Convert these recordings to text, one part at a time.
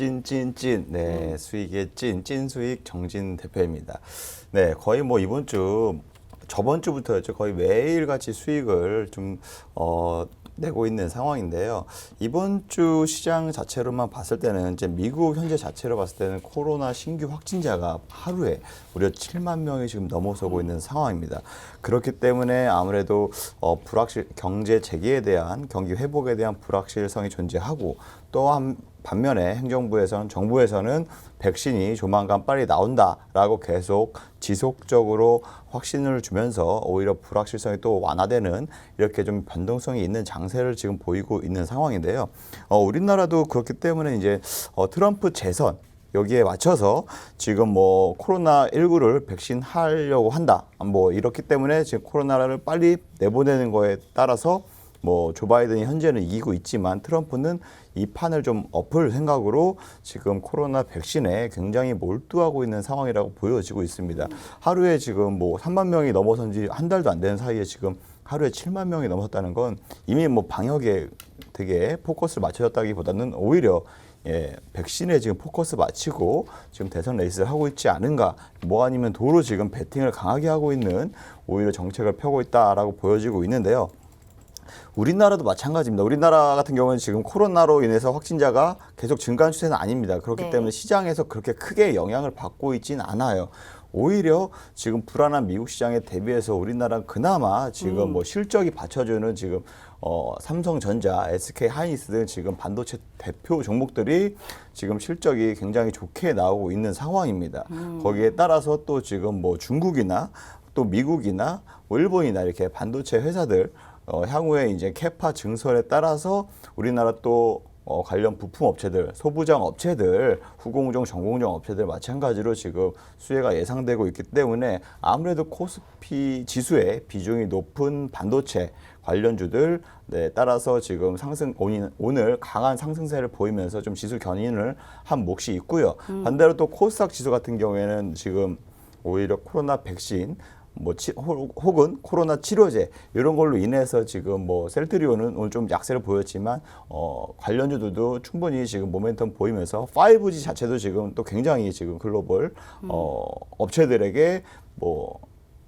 찐찐찐 네 수익의 찐 찐수익 정진 대표입니다. 네 거의 뭐 이번 주 저번 주부터였죠 거의 매일 같이 수익을 좀 어. 내고 있는 상황인데요. 이번 주 시장 자체로만 봤을 때는 이제 미국 현재 자체로 봤을 때는 코로나 신규 확진자가 하루에 무려 7만 명이 지금 넘어서고 있는 상황입니다. 그렇기 때문에 아무래도 어, 불확실 경제 재개에 대한 경기 회복에 대한 불확실성이 존재하고 또한 반면에 행정부에서는 정부에서는 백신이 조만간 빨리 나온다라고 계속 지속적으로 확신을 주면서 오히려 불확실성이 또 완화되는 이렇게 좀 변동성이 있는 장세를 지금 보이고 있는 상황인데요. 어, 우리나라도 그렇기 때문에 이제 어, 트럼프 재선 여기에 맞춰서 지금 뭐 코로나 19를 백신 하려고 한다. 뭐 이렇기 때문에 지금 코로나를 빨리 내보내는 거에 따라서 뭐 조 바이든이 현재는 이기고 있지만 트럼프는 이 판을 좀 엎을 생각으로 지금 코로나 백신에 굉장히 몰두하고 있는 상황이라고 보여지고 있습니다. 하루에 지금 뭐 3만 명이 넘어선 지 한 달도 안 되는 사이에 지금 하루에 7만 명이 넘었다는 건 이미 뭐 방역에 되게 포커스를 맞춰졌다기보다는 오히려 예, 백신에 지금 포커스 맞추고 지금 대선 레이스를 하고 있지 않은가, 뭐 아니면 도로 지금 베팅을 강하게 하고 있는 오히려 정책을 펴고 있다라고 보여지고 있는데요. 우리나라도 마찬가지입니다. 우리나라 같은 경우는 지금 코로나로 인해서 확진자가 계속 증가한 추세는 아닙니다. 그렇기 네. 때문에 시장에서 그렇게 크게 영향을 받고 있진 않아요. 오히려 지금 불안한 미국 시장에 대비해서 우리나라는 그나마 지금 음. 뭐 실적이 받쳐주는 지금 어, 삼성전자, SK 하이닉스 등 지금 반도체 대표 종목들이 지금 실적이 굉장히 좋게 나오고 있는 상황입니다. 음. 거기에 따라서 또 지금 뭐 중국이나 또 미국이나 뭐 일본이나 이렇게 반도체 회사들 어, 향후에 이제 캐파 증설에 따라서 우리나라 또 어, 관련 부품 업체들, 소부장 업체들, 후공정, 전공정 업체들 마찬가지로 지금 수혜가 예상되고 있기 때문에 아무래도 코스피 지수의 비중이 높은 반도체 관련주들 네, 따라서 지금 상승 오늘, 강한 상승세를 보이면서 좀 지수 견인을 한 몫이 있고요. 반대로 또 코스닥 지수 같은 경우에는 지금 오히려 코로나 백신 뭐 치, 혹- 혹은 코로나 치료제 이런 걸로 인해서 지금 뭐 셀트리온은 오늘 좀 약세를 보였지만 어 관련주들도 충분히 지금 모멘텀 보이면서 5G 자체도 지금 또 굉장히 지금 글로벌 어 업체들에게 뭐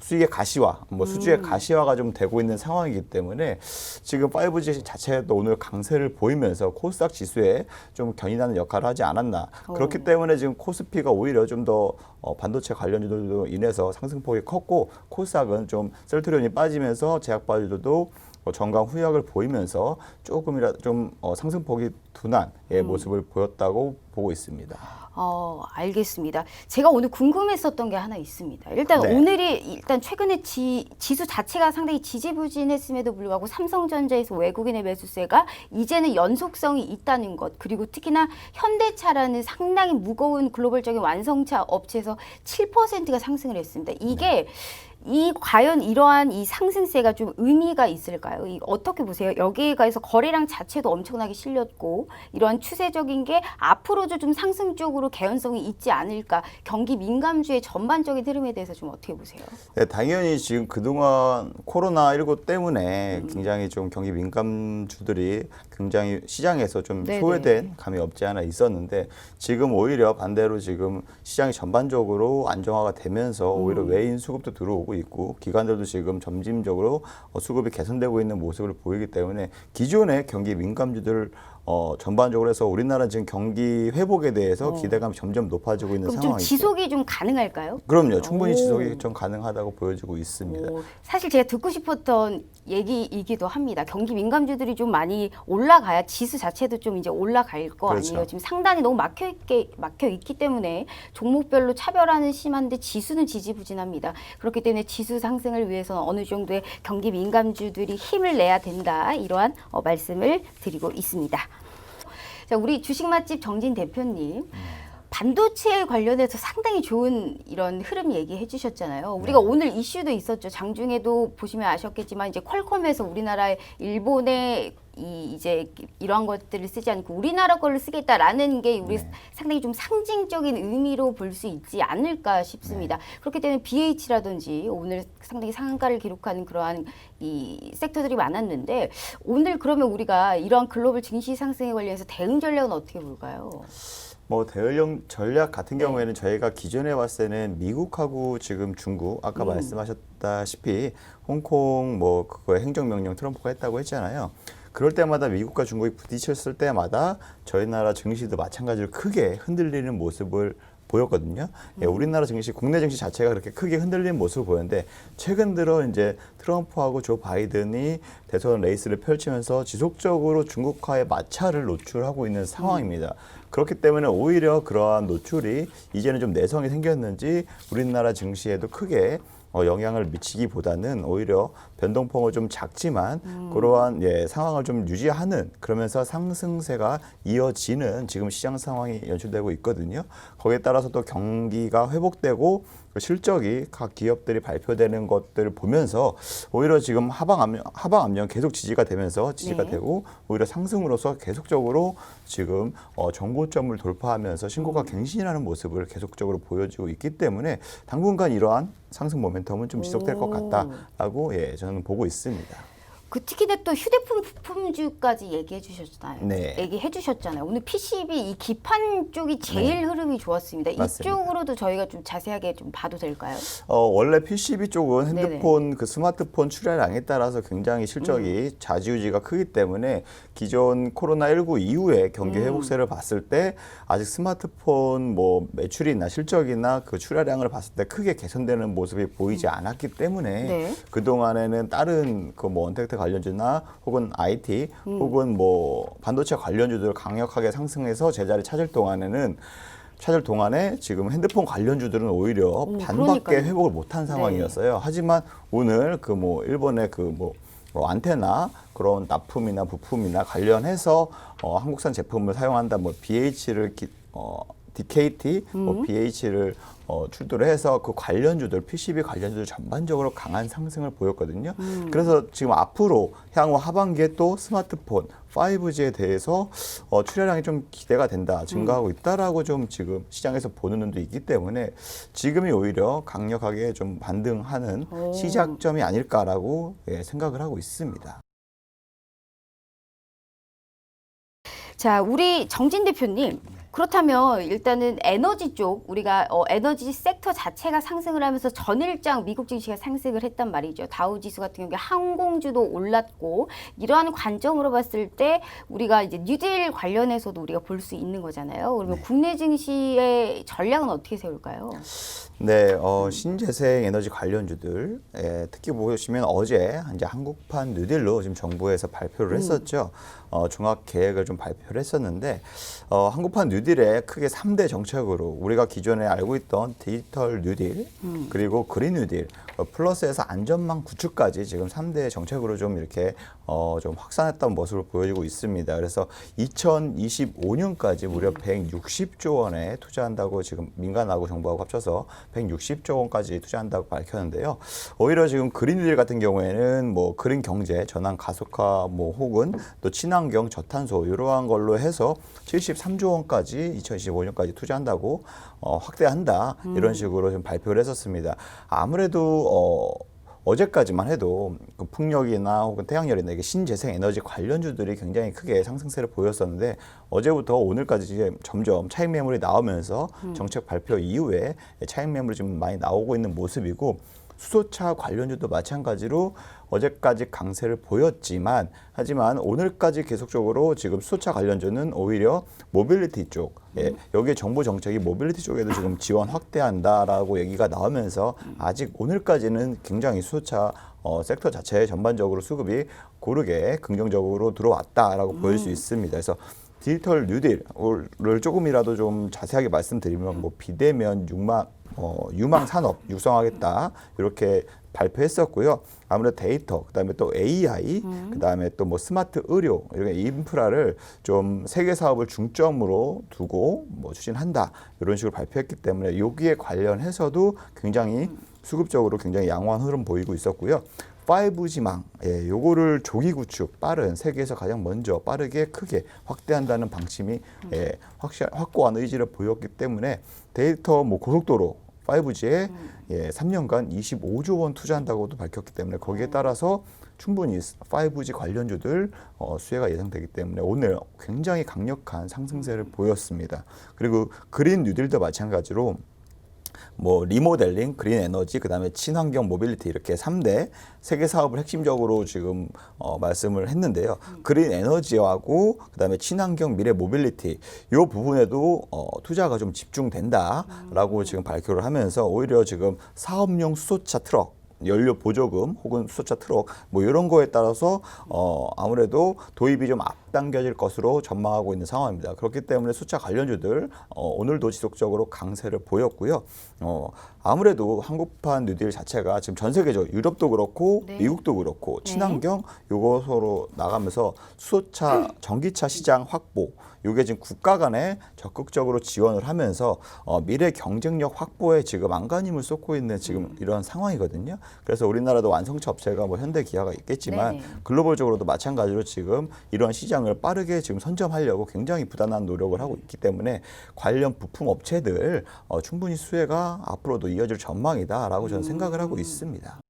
수익의 가시화, 뭐 수주의 가시화가 좀 되고 있는 상황이기 때문에 지금 5G 자체도 오늘 강세를 보이면서 코스닥 지수에 좀 견인하는 역할을 하지 않았나. 그렇기 때문에 지금 코스피가 오히려 좀더 어, 반도체 관련주들도 인해서 상승폭이 컸고 코스닥은 좀 셀트리온이 빠지면서 제약바들도 어, 정강 후약을 보이면서 조금이라도 좀 어, 상승폭이 둔한 예, 모습을 보였다고 보고 있습니다. 어, 알겠습니다. 제가 오늘 궁금했었던 게 하나 있습니다. 일단 네. 오늘이 일단 최근에 지, 지수 자체가 상당히 지지부진했음에도 불구하고 삼성전자에서 외국인의 매수세가 이제는 연속성이 있다는 것 그리고 특히나 현대차라는 상당히 무거운 글로벌적인 완성차 업체에서 7%가 상승을 했습니다. 이게 이 과연 이러한 이 상승세가 좀 의미가 있을까요? 이 어떻게 보세요? 여기에 가서 거래량 자체도 엄청나게 실렸고 이러한 추세적인 게 앞으로도 좀 상승 쪽으로 개연성이 있지 않을까? 경기 민감주의 전반적인 흐름에 대해서 좀 어떻게 보세요? 네, 당연히 지금 그동안 코로나 19 때문에 음. 굉장히 좀 경기 민감주들이 굉장히 시장에서 좀 네네. 소외된 감이 없지 않아 있었는데 지금 오히려 반대로 지금 시장이 전반적으로 안정화가 되면서 오히려 음. 외인 수급도 들어오고 있고 기관들도 지금 점진적으로 어, 수급이 개선되고 있는 모습을 보이기 때문에 기존의 경기 민감주들 어, 전반적으로 해서 우리나라 지금 경기 회복에 대해서 기대감이 점점 높아지고 있는 어. 그럼 좀 상황이죠. 지속이 좀 가능할까요? 그럼요. 충분히 오. 지속이 좀 가능하다고 보여지고 있습니다. 오, 사실 제가 듣고 싶었던 얘기이기도 합니다. 경기 민감주들이 좀 많이 올라가야 지수 자체도 좀 이제 올라갈 거 그렇죠. 아니에요. 지금 상단이 너무 막혀 있게 막혀 있기 때문에 종목별로 차별화는 심한데 지수는 지지부진합니다. 그렇기 때문에 지수 상승을 위해서는 어느 정도의 경기 민감주들이 힘을 내야 된다. 이러한 어, 말씀을 드리고 있습니다. 자, 우리 주식 맛집 정진 대표님. 반도체 관련해서 상당히 좋은 이런 흐름 얘기해 주셨잖아요. 우리가 오늘 이슈도 있었죠. 장중에도 보시면 아셨겠지만 이제 퀄컴에서 우리나라의 일본의 이 이제 이러한 것들을 쓰지 않고 우리나라 걸로 쓰겠다라는 게 우리 네. 상당히 좀 상징적인 의미로 볼 수 있지 않을까 싶습니다. 그렇기 때문에 BH라든지 오늘 상당히 상한가를 기록하는 그러한 이 섹터들이 많았는데 오늘 그러면 우리가 이러한 글로벌 증시 상승에 관련해서 대응 전략은 어떻게 볼까요? 뭐 대응령 전략 같은 경우에는 저희가 기존에 봤을 때는 미국하고 지금 중국 아까 말씀하셨다시피 홍콩 뭐 그거 행정명령 트럼프가 했다고 했잖아요. 그럴 때마다 미국과 중국이 부딪혔을 때마다 저희 나라 증시도 마찬가지로 크게 흔들리는 모습을 보였거든요. 예, 우리나라 증시, 국내 증시 자체가 그렇게 크게 흔들리는 모습을 보였는데 최근 들어 이제 트럼프하고 조 바이든이 대선 레이스를 펼치면서 지속적으로 중국과의 마찰을 노출하고 있는 상황입니다. 그렇기 때문에 오히려 그러한 노출이 이제는 좀 내성이 생겼는지 우리나라 증시에도 크게 어, 영향을 미치기보다는 오히려 변동폭은 좀 작지만 그러한 예, 상황을 좀 유지하는 그러면서 상승세가 이어지는 지금 시장 상황이 연출되고 있거든요. 거기에 따라서 또 경기가 회복되고 그 실적이 각 기업들이 발표되는 것들을 보면서 오히려 지금 하방 압력, 하방 압력 계속 지지가 되면서 지지가 네. 되고 오히려 상승으로서 계속적으로 지금 어, 정고점을 돌파하면서 신고가 갱신하는 모습을 계속적으로 보여주고 있기 때문에 당분간 이러한 상승 모멘텀은 좀 지속될 것 오. 같다라고 예 저는 보고 있습니다. 그 특히나 또 휴대폰 부품주까지 얘기해 주셨잖아요. 네. 얘기해 주셨잖아요. 오늘 PCB 이 기판 쪽이 제일 흐름이 좋았습니다. 네. 맞습니다. 이쪽으로도 저희가 좀 자세하게 좀 봐도 될까요? 어, 원래 PCB 쪽은 네네. 핸드폰 그 스마트폰 출하량에 따라서 굉장히 실적이 음. 좌지우지가 크기 때문에 기존 코로나 19 이후에 경기 음. 회복세를 봤을 때 아직 스마트폰 뭐 매출이나 실적이나 그 출하량을 봤을 때 크게 개선되는 모습이 보이지 않았기 때문에 네. 그 동안에는 다른 그뭐 언택트 관련주나 혹은 IT 음. 혹은 뭐 반도체 관련주들 강력하게 상승해서 제자리 찾을 동안에는 찾을 동안에 지금 핸드폰 관련주들은 오히려 음, 반밖에 그러니까요. 네. 회복을 못한 상황이었어요. 하지만 오늘 그 뭐 일본의 그뭐 안테나 그런 납품이나 부품이나 관련해서 어, 한국산 제품을 사용한다 뭐 BH를 기, 어, DKT, 뭐 음. BH를 어, 출도를 해서 그 관련주들, PCB 관련주들 전반적으로 강한 상승을 보였거든요. 음. 그래서 지금 앞으로 향후 하반기에 또 스마트폰 5G에 대해서 어, 출하량이 좀 기대가 된다, 증가하고 있다라고 좀 지금 시장에서 보는 눈도 있기 때문에 지금이 오히려 강력하게 좀 반등하는 오. 시작점이 아닐까라고 예, 생각을 하고 있습니다. 자, 우리 정진 대표님. 그렇다면 일단은 에너지 쪽 우리가 어, 에너지 섹터 자체가 상승을 하면서 전일장 미국 증시가 상승을 했단 말이죠. 다우 지수 같은 경우에 항공주도 올랐고 이러한 관점으로 봤을 때 우리가 이제 뉴딜 관련해서도 우리가 볼 수 있는 거잖아요. 그러면 국내 증시의 전략은 어떻게 세울까요? 네, 어, 신재생 에너지 관련주들, 예, 특히 보시면 어제 이제 한국판 뉴딜로 지금 정부에서 발표를 했었죠. 어, 종합 계획을 좀 발표를 했었는데, 어, 한국판 뉴딜의 크게 삼대 정책으로 우리가 기존에 알고 있던 디지털 뉴딜, 그리고 그린 뉴딜, 어, 플러스에서 안전망 구축까지 지금 삼대 정책으로 좀 이렇게 어, 좀 확산했던 모습을 보여주고 있습니다. 그래서 2025년까지 무려 160조 원에 투자한다고 지금 민간하고 정부하고 합쳐서 160조 원까지 투자한다고 밝혔는데요. 오히려 지금 그린딜 같은 경우에는 뭐 그린 경제 전환 가속화 뭐 혹은 또 친환 경 저탄소 이러한 걸로 해서 73조 원까지 2025년까지 투자한다고 어, 확대한다. 이런 식으로 좀 발표를 했었습니다. 아무래도 어, 어제까지만 해도 그 풍력이나 혹은 태양열이나 이게 신재생 에너지 관련주들이 굉장히 크게 상승세를 보였었는데 어제부터 오늘까지 이제 점점 차익 매물이 나오면서 정책 발표 이후에 차익 매물이 좀 많이 나오고 있는 모습이고 수소차 관련주도 마찬가지로 어제까지 강세를 보였지만 하지만 오늘까지 계속적으로 지금 수소차 관련주는 오히려 모빌리티 쪽 예, 여기에 정부 정책이 모빌리티 쪽에도 지금 지원 확대한다라고 얘기가 나오면서 아직 오늘까지는 굉장히 수소차 어, 섹터 자체 전반적으로 수급이 고르게 긍정적으로 들어왔다라고 보일 수 있습니다. 그래서 디지털 뉴딜을 조금이라도 좀 자세하게 말씀드리면 뭐 비대면 육망 어, 유망 산업 육성하겠다. 이렇게 발표했었고요. 아무래도 데이터, 그다음에 또 AI, 그다음에 또 뭐 스마트 의료 이런 인프라를 좀 세계 사업을 중점으로 두고 뭐 추진한다. 이런 식으로 발표했기 때문에 여기에 관련해서도 굉장히 수급적으로 굉장히 양호한 흐름 보이고 있었고요. 5G망, 예, 요거를 조기 구축, 빠른 세계에서 가장 먼저 빠르게 크게 확대한다는 방침이 예, 확실, 확고한 의지를 보였기 때문에 데이터 뭐 고속도로 5G에 음. 예, 3년간 25조 원 투자한다고도 밝혔기 때문에 거기에 따라서 충분히 5G 관련주들 어, 수혜가 예상되기 때문에 오늘 굉장히 강력한 상승세를 보였습니다. 그리고 그린 뉴딜도 마찬가지로 뭐 리모델링, 그린 에너지, 그다음에 친환경 모빌리티 이렇게 삼대 세계 사업을 핵심적으로 지금 어, 말씀을 했는데요. 그린 에너지하고 그다음에 친환경 미래 모빌리티 요 부분에도 어, 투자가 좀 집중된다라고 지금 발표를 하면서 오히려 지금 사업용 수소차 트럭 연료 보조금 혹은 수소차 트럭 뭐 이런 거에 따라서 어 아무래도 도입이 좀 앞 당겨질 것으로 전망하고 있는 상황입니다. 그렇기 때문에 수차 관련주들 어 오늘도 지속적으로 강세를 보였고요. 어 아무래도 한국판 뉴딜 자체가 지금 전 세계적 유럽도 그렇고 네. 미국도 그렇고 네. 친환경 요것으로 나가면서 수소차 전기차 시장 확보 요게 지금 국가 간에 적극적으로 지원을 하면서 어, 미래 경쟁력 확보에 지금 안간힘을 쏟고 있는 지금 이런 상황이거든요. 그래서 우리나라도 완성차 업체가 뭐 현대 기아가 있겠지만 네네. 글로벌적으로도 마찬가지로 지금 이런 시장을 빠르게 지금 선점하려고 굉장히 부단한 노력을 하고 있기 때문에 관련 부품 업체들 어, 충분히 수혜가 앞으로도 이어질 전망이다라고 저는 생각을 하고 있습니다.